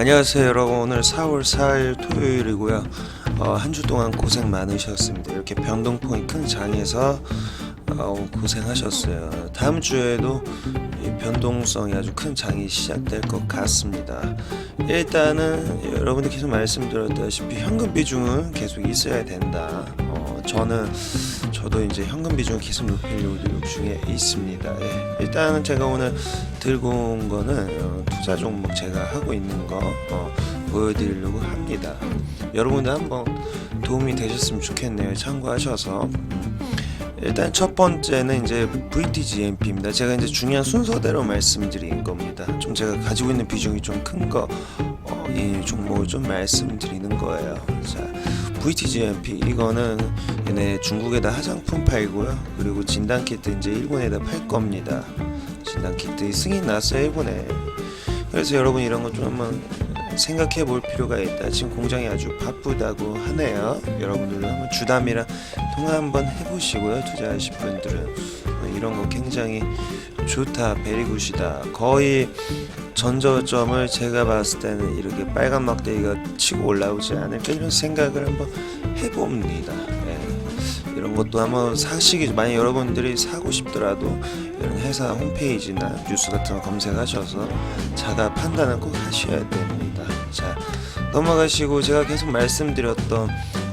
안녕하세요 여러분. 오늘 4월 4일 토요일이고요. 어, 한 주 동안 고생 많으셨습니다. 이렇게 변동폭이 큰 장에서 어, 고생하셨어요. 다음 주에도 이 변동성이 아주 큰 장이 시작될 것 같습니다. 일단은 여러분들 계속 말씀드렸다시피 현금 비중은 계속 있어야 된다. 어, 저는 저도 이제 현금 비중을 계속 높이려고 노력 중에 있습니다 예. 일단은 제가 오늘 들고 온 거는 어, 투자 종목 제가 하고 있는 거 어, 보여드리려고 합니다. 여러분들 한번 도움이 되셨으면 좋겠네요. 참고하셔서 음, 일단 첫 번째는 이제 VTGMP입니다. 제가 이제 중요한 순서대로 말씀드린 겁니다. 좀 제가 가지고 있는 비중이 좀 큰 거 어, 이 종목을 좀 말씀드리는 거예요. 자, VTGMP 이거는 얘네 중국에다 화장품 팔고요. 그리고 진단 키트 이제 일본에다 팔 겁니다. 진단 키트 승인 났어요 일본에. 그래서 여러분 이런 거 좀 한번 생각해 볼 필요가 있다. 지금 공장이 아주 바쁘다고 하네요. 여러분들도 한번 주담이랑 통화 한번 해보시고요. 투자하실 분들은 어, 이런 거 굉장히 좋다, 베리굿이다. 거의 전저점을 제가 봤을 때는 이렇게 빨간 막대기가 치고 올라오지 않을까 이런 생각을 한번 해봅니다. 예. 이런 것도 한번 사시기 만약 여러분들이 사고 싶더라도 이런 회사 홈페이지나 뉴스 같은 거 검색하셔서 자가 판단을 꼭 하셔야 됩니다. 자 넘어가시고 제가 계속 말씀드렸던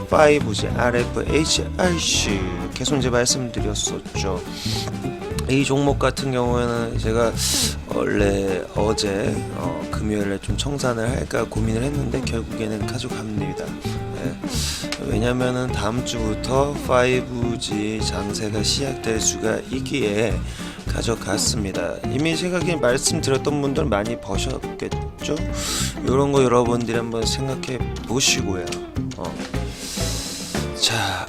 5G, RFHRC 계속 이제 말씀드렸었죠. 이 종목 같은 경우에는 제가 원래 어제 어, 금요일에 좀 청산을 할까 고민을 했는데 결국에는 가져갑니다. 예. 왜냐면은 다음 주부터 5G 장세가 시작될 수가 있기에 가져갔습니다. 이미 제가 그냥 말씀드렸던 분들 많이 버셨겠죠? 이런 거 여러분들이 한번 생각해 보시고요. 어. 자,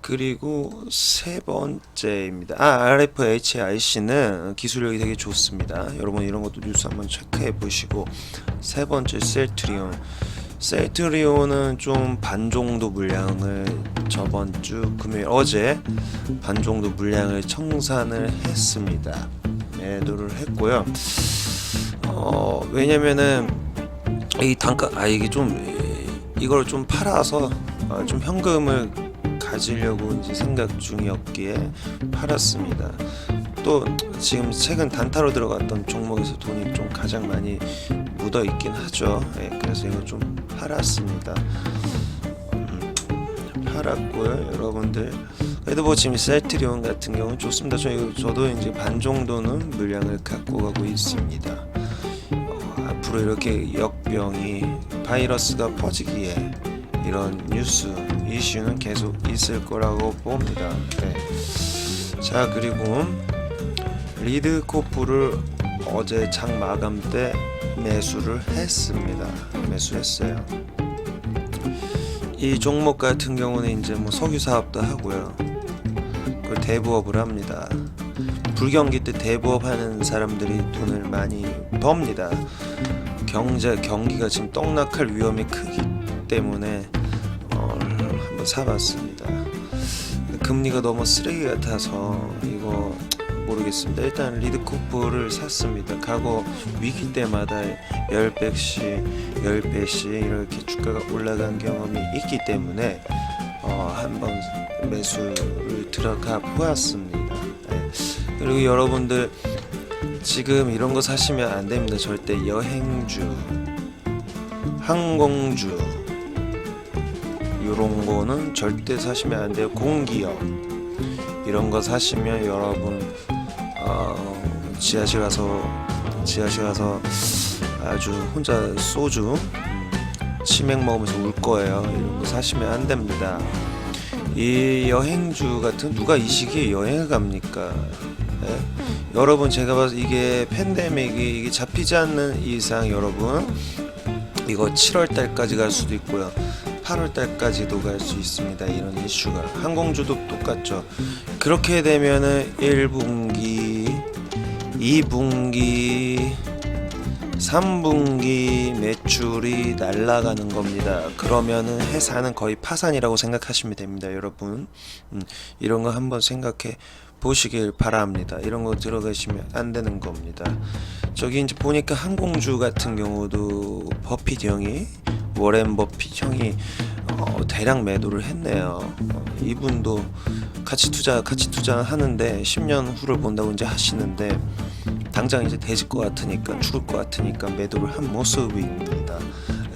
그리고 세 번째입니다. 아, RFHIC는 기술력이 되게 좋습니다. 여러분 이런 것도 뉴스 한번 체크해 보시고 세 번째 셀트리온. 셀트리온은 좀반 정도 물량을 저번 주 금요일 어제 반 정도 물량을 청산을 했습니다. 매도를 했고요. 어, 왜냐면은 이 단가 아 이게 좀 이- 이걸 좀 팔아서 어, 좀 현금을 가지려고 이제 생각 중이었기에 팔았습니다. 또 지금 최근 단타로 들어갔던 종목에서 돈이 좀 가장 많이 묻어 있긴 하죠. 예, 그래서 이거 좀 팔았습니다. 음, 팔았고요, 여러분들. 그래도 뭐 지금 셀트리온 같은 경우는 좋습니다. 저 이거 저도 이제 반 정도는 물량을 갖고 가고 있습니다. 어, 앞으로 이렇게 역병이 바이러스가 퍼지기에 이런 뉴스 이슈는 계속 있을 거라고 봅니다. 네. 자 그리고 리드코프를 어제 장 마감 때 매수를 했습니다. 매수했어요. 이 종목 같은 경우는 이제 뭐 석유 사업도 하고요. 그 대부업을 합니다. 불경기 때 대부업 하는 사람들이 돈을 많이 법니다. 경제 경기가 지금 떡락할 위험이 크기 때문에 어, 한번 사봤습니다. 금리가 너무 쓰레기 같아서 이거 모르겠습니다. 일단 리드코프를 샀습니다. 과거 위기 때마다 10배씩 10배씩 이렇게 주가가 올라간 경험이 있기 때문에 어, 한번 매수를 들어가 보았습니다. 네. 그리고 여러분들 지금 이런 거 사시면 안 됩니다. 절대 여행주, 항공주 이런 거는 절대 사시면 안 돼요. 공기업 이런 거 사시면 여러분 어, 지하실 가서 지하실 가서 아주 혼자 소주 음, 치맥 먹으면서 울 거예요. 이런 거 사시면 안 됩니다. 이 여행주 같은 누가 이 시기에 여행을 갑니까? 예? 여러분 제가 봐서 이게 팬데믹이 이게 잡히지 않는 이상 여러분 이거 7월 달까지 갈 수도 있고요. 8월 달까지도 갈 수 있습니다. 이런 이슈가 항공주도 똑같죠. 그렇게 되면은 1분기, 2분기, 3분기 매출이 날아가는 겁니다. 그러면은 회사는 거의 파산이라고 생각하시면 됩니다, 여러분. 음, 이런 거 한번 생각해 보시길 바랍니다. 이런 거 들어가시면 안 되는 겁니다. 저기 이제 보니까 항공주 같은 경우도 버핏 형이 워렌 버핏 형이 어, 대량 매도를 했네요. 어, 이분도 같이 투자 같이 투자하는데 10년 후를 본다고 이제 하시는데 당장 이제 돼질 것 같으니까 죽을 것 같으니까 매도를 한 모습입니다.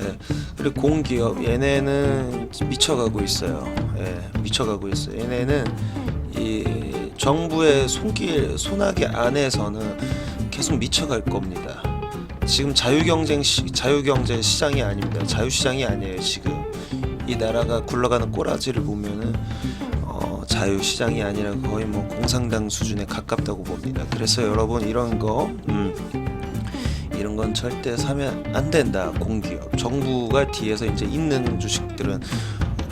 예. 그리고 공기업 얘네는 미쳐가고 있어요. 예, 미쳐가고 있어요. 얘네는 이 정부의 손길 손아귀 안에서는 계속 미쳐갈 겁니다. 지금 자유경쟁 시, 자유경제 시장이 아닙니다. 자유시장이 아니에요. 지금 이 나라가 굴러가는 꼬라지를 보면은 어, 자유시장이 아니라 거의 뭐 공산당 수준에 가깝다고 봅니다. 그래서 여러분 이런 거 음, 이런 건 절대 사면 안 된다. 공기업 정부가 뒤에서 이제 있는 주식들은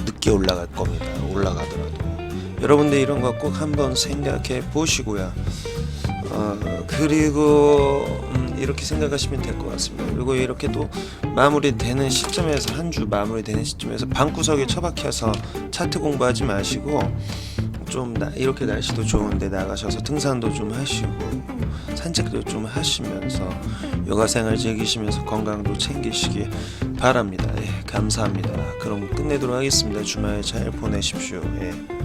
늦게 올라갈 겁니다. 올라가더라도 여러분들 이런 거 꼭 한번 생각해 보시고요. 어, 그리고 음, 이렇게 생각하시면 될 것 같습니다. 그리고 이렇게 또 마무리되는 시점에서 한 주 마무리되는 시점에서 방구석에 처박혀서 차트 공부하지 마시고 좀 나, 이렇게 날씨도 좋은데 나가셔서 등산도 좀 하시고 산책도 좀 하시면서 요가 생활 즐기시면서 건강도 챙기시기 바랍니다. 예, 감사합니다. 그럼 끝내도록 하겠습니다. 주말 잘 보내십시오. 예.